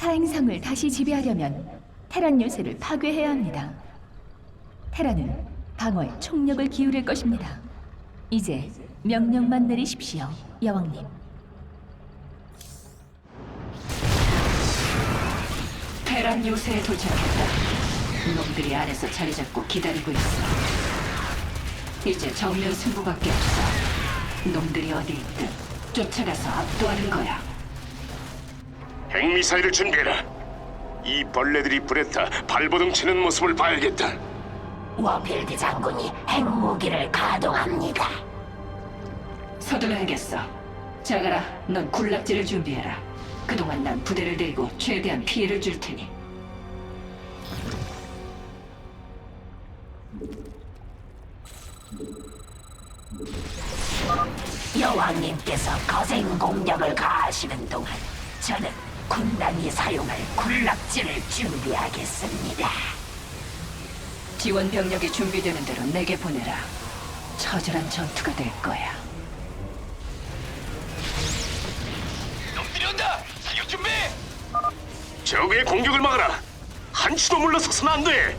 차행성을 다시 지배하려면 테란 요새를 파괴해야 합니다. 테란은 방어에 총력을 기울일 것입니다. 이제 명령만 내리십시오, 여왕님. 테란 요새에 도착했다. 놈들이 안에서 자리 잡고 기다리고 있어. 이제 정면 승부밖에 없어. 놈들이 어디 있든 쫓아가서 압도하는 거야. 핵미사일을 준비해라. 이 벌레들이 불에 타 발버둥 치는 모습을 봐야겠다. 워필드 장군이 핵무기를 가동합니다. 서둘러야겠어. 자가라, 넌 군락지를 준비해라. 그동안 난 부대를 데리고 최대한 피해를 줄 테니. 여왕님께서 거센 공격을 가하시는 동안 저는 군단이 사용할 군락지를 준비하겠습니다. 지원 병력이 준비되는 대로 내게 보내라. 처절한 전투가 될 거야. 놈들이 온다! 사격 준비! 적의 공격을 막아라. 한치도 물러서서는 안 돼.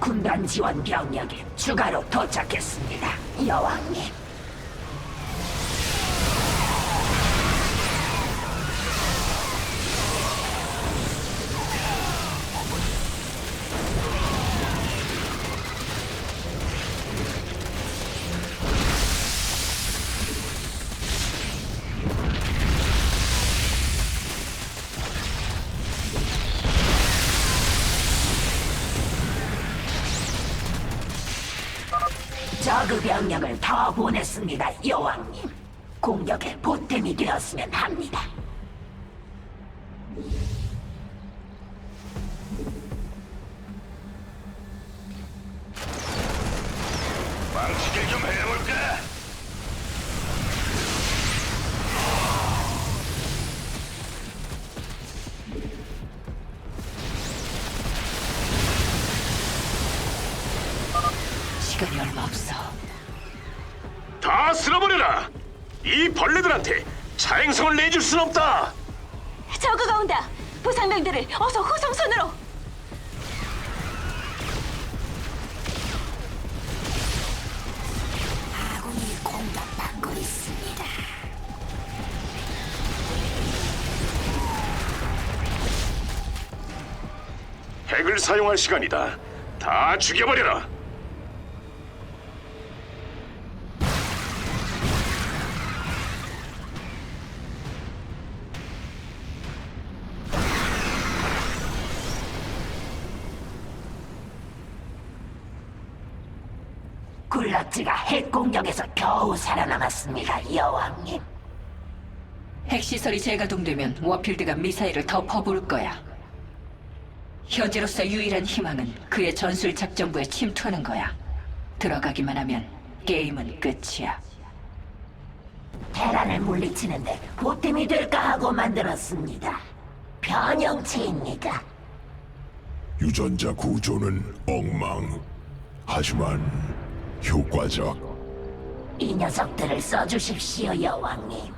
군단 지원 병력이 추가로 도착했습니다. 여왕님. 저그 병력을 더 보냈습니다, 여왕님. 공격에 보탬이 되었으면 합니다. 이 벌레들한테 차행성을 내줄 순 없다. 저그가 온다. 부상병들을 어서 후성선으로. 아군이 공격받고 있습니다. 핵을 사용할 시간이다. 다 죽여버려라. 군락지가 핵 공격에서 겨우 살아남았습니다, 여왕님. 핵시설이 재가동되면 워필드가 미사일을 더 퍼부을 거야. 현재로서 유일한 희망은 그의 전술 작전부에 침투하는 거야. 들어가기만 하면 게임은 끝이야. 테란을 물리치는데 보탬이 될까 하고 만들었습니다. 변형체입니다. 유전자 구조는 엉망. 하지만 효과적. 이 녀석들을 써주십시오, 여왕님.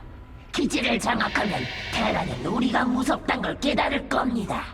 기지를 장악하면 테란은 우리가 무섭단 걸 깨달을 겁니다.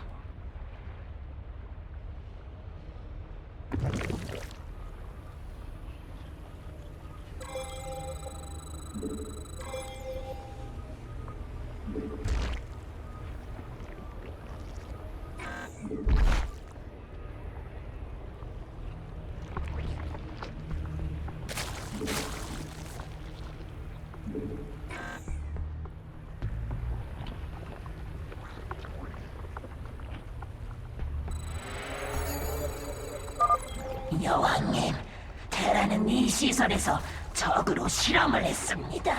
실험을 했습니다.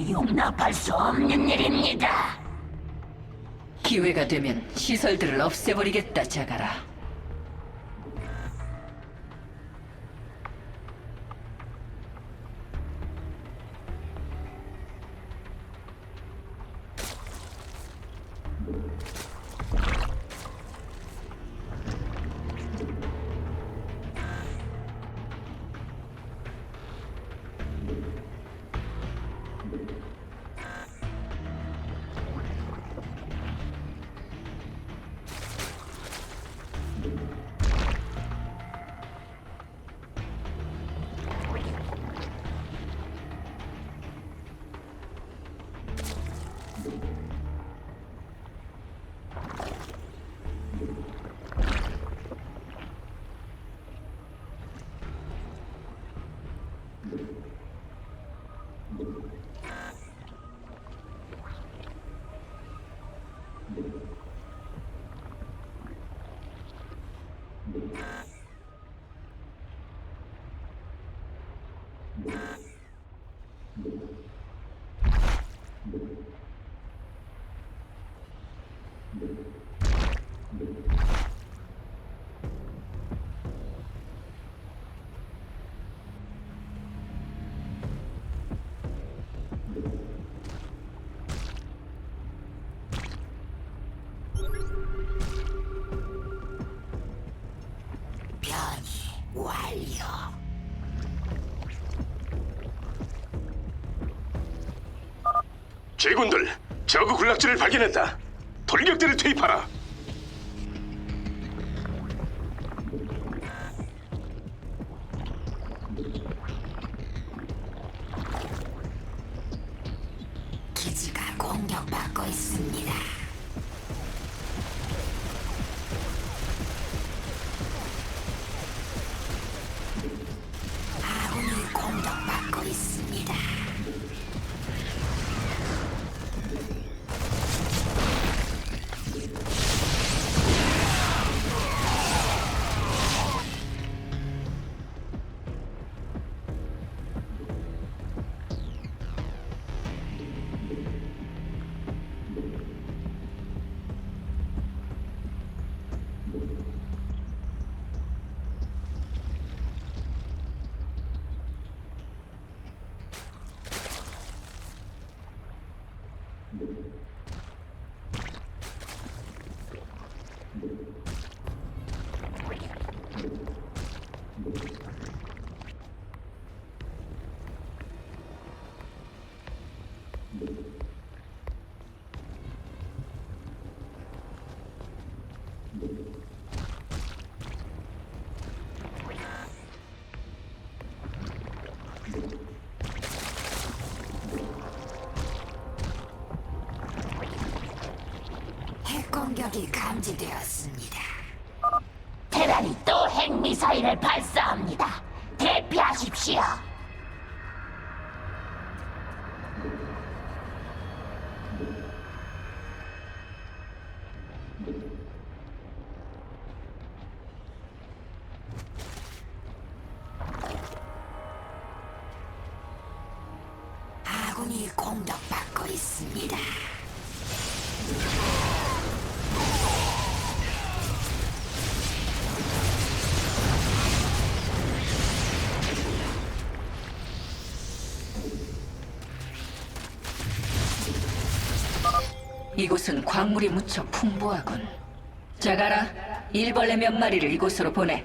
용납할 수 없는 일입니다. 기회가 되면 시설들을 없애버리겠다, 자가라. 변이 완료. 제군들, 저그 군락지를 발견했다. 돌격대를 투입하라. 공격받고 있습니다. 핵 공격이 감지되었습니다. 테란이 또 핵미사일을 발사합니다. 대피하십시오. 이곳은 광물이 무척 풍부하군. 자가라, 일벌레 몇 마리를 이곳으로 보내.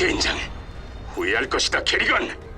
젠장, 후회할 것이다, 캐리건.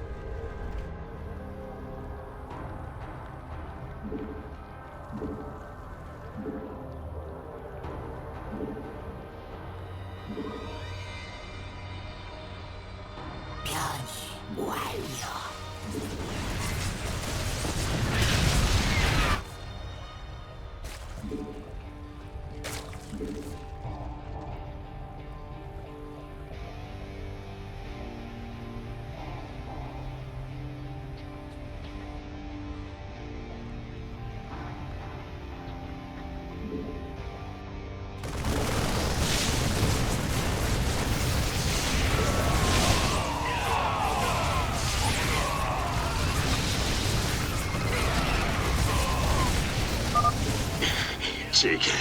제길,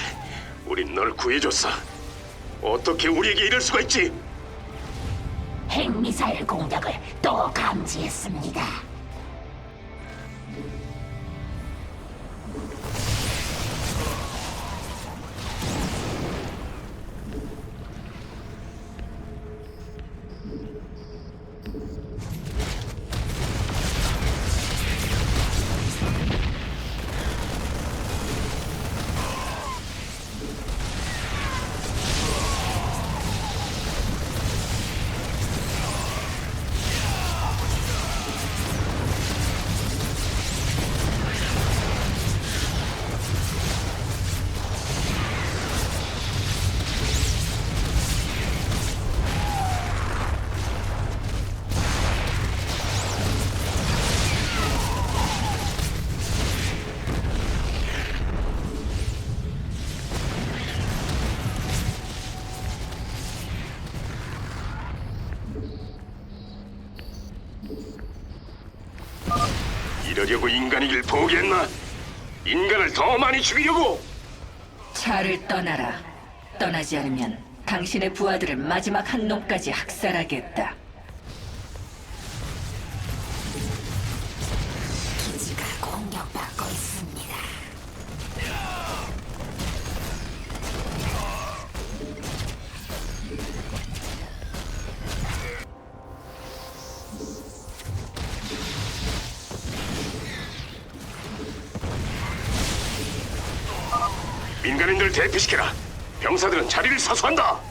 우린 널 구해줬어. 어떻게 우리에게 이럴 수가 있지? 핵미사일 공격을 또 감지했습니다. 이러려고 인간이길 포기했나? 인간을 더 많이 죽이려고? 차를 떠나라. 떠나지 않으면 당신의 부하들을 마지막 한 놈까지 학살하겠다. 병사들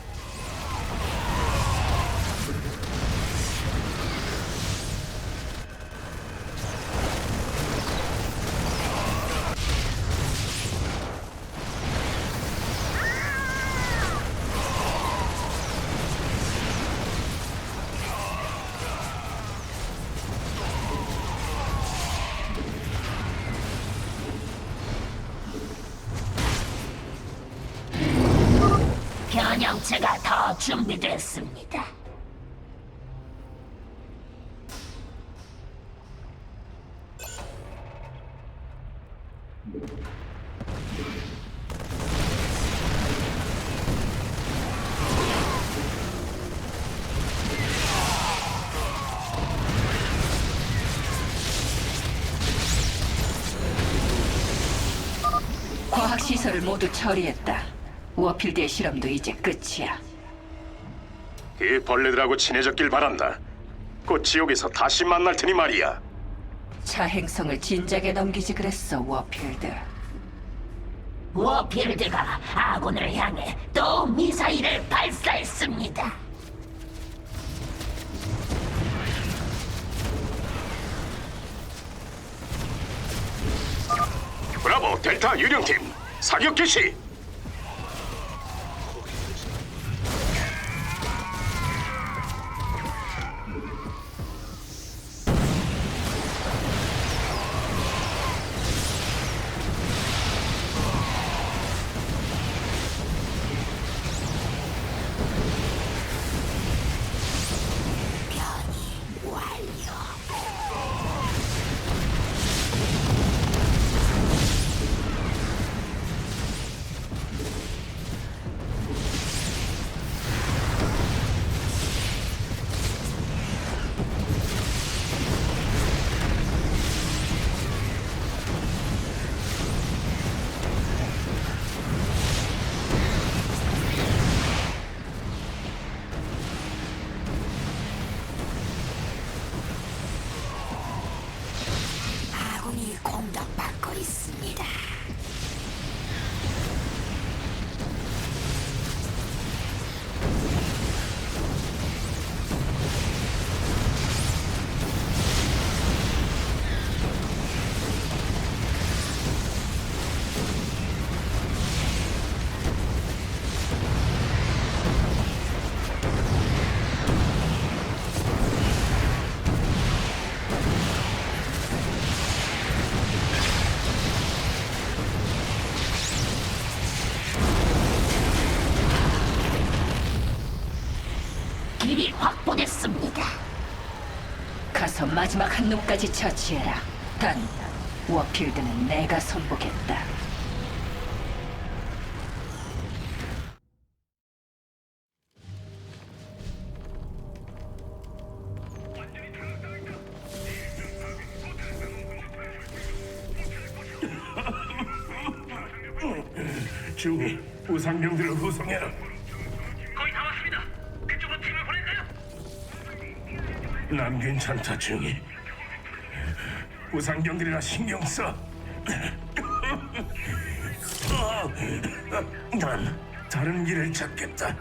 변형체가 더 준비됐습니다. 과학 시설을 모두 처리했다. 워필드의 실험도 이제 끝이야. 그 벌레들하고 친해졌길 바란다. 곧 지옥에서 다시 만날 테니 말이야. 차 행성을 진작에 넘기지 그랬어, 워필드. 워필드가 아군을 향해 또 미사일을 발사했습니다. 브라보 델타 유령팀 사격 개시. 보됐습니다. 가서 마지막 한 놈까지 처치해라. 단, 워필드는 내가 손보겠다. 중이 우상병들을 구성해라. 난 괜찮다, 중이. 우상병들이라 신경 써. 난 다른 길을 찾겠다.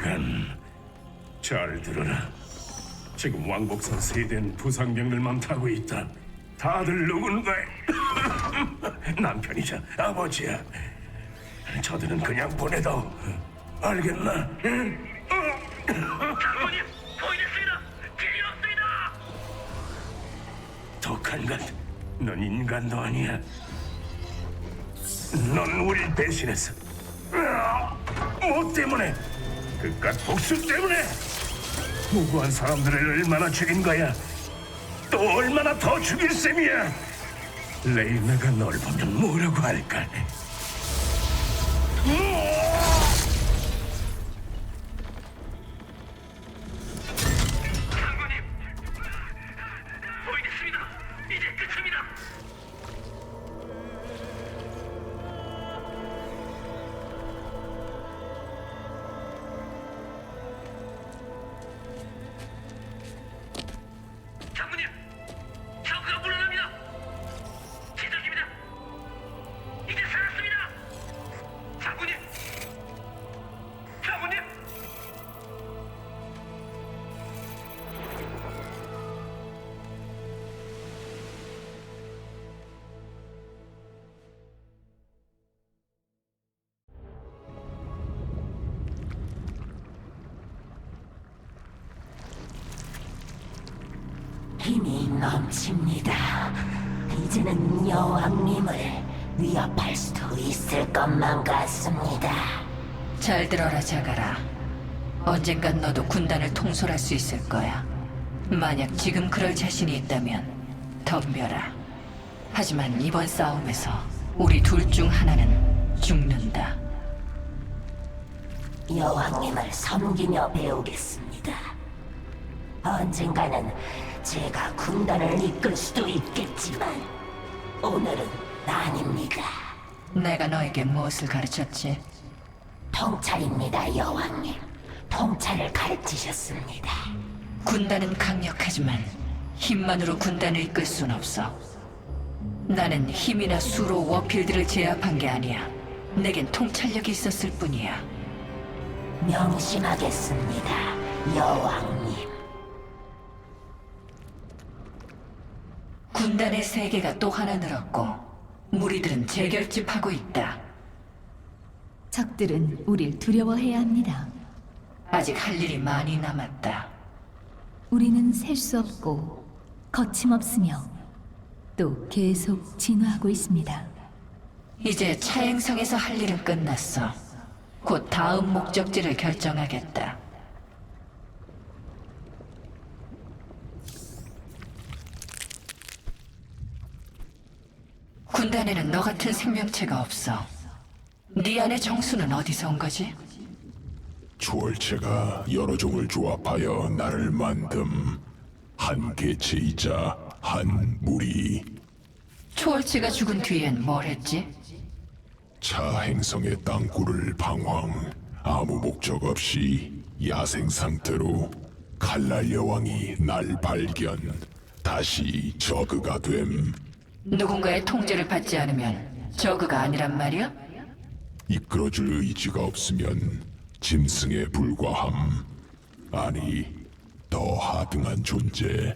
캐리건, 잘 들어라. 지금 왕복선 세대는 부상병들만 타고 있다. 다들 누군가에 남편이자 아버지야. 저들은 그냥 보내다오. 알겠나? 응? 장군님, 보이겠습니다. 길이 없습니다. 독한 것, 넌 인간도 아니야. 넌 우릴 배신했어. 으아! 뭐 때문에? 그깟 복수 때문에? 무고한 사람들을 얼마나 죽인 거야? 또 얼마나 더 죽일 셈이야? 레이나가 널 보면 뭐라고 할까? 장 넘칩니다. 이제는 여왕님을 위협할 수도 있을 것만 같습니다. 잘 들어라 자가라. 언젠간 너도 군단을 통솔할 수 있을 거야. 만약 지금 그럴 자신이 있다면 덤벼라. 하지만 이번 싸움에서 우리 둘 중 하나는 죽는다. 여왕님을 섬기며 배우겠습니다. 언젠가는 제가 군단을 이끌 수도 있겠지만 오늘은 아닙니다. 내가 너에게 무엇을 가르쳤지? 통찰입니다, 여왕님. 통찰을 가르치셨습니다. 군단은 강력하지만 힘만으로 군단을 이끌 순 없어. 나는 힘이나 수로 워필드를 제압한 게 아니야. 내겐 통찰력이 있었을 뿐이야. 명심하겠습니다, 여왕님. 군단의 세계가 또 하나 늘었고 무리들은 재결집하고 있다. 적들은 우릴 두려워해야 합니다. 아직 할 일이 많이 남았다. 우리는 셀 수 없고 거침없으며 또 계속 진화하고 있습니다. 이제 차행성에서 할 일은 끝났어. 곧 다음 목적지를 결정하겠다. 군단에는 너 같은 생명체가 없어. 네 안의 정수는 어디서 온 거지? 주월체가 여러 종을 조합하여 나를 만듦 한 개체이자 한 무리 초월치가 죽은 뒤엔 뭘 했지? 차 행성의 땅굴을 방황 아무 목적 없이 야생 상태로 칼날 여왕이 날 발견 다시 저그가 됨 누군가의 통제를 받지 않으면 저그가 아니란 말이야? 이끌어줄 의지가 없으면 짐승에 불과함 아니 더 하등한 존재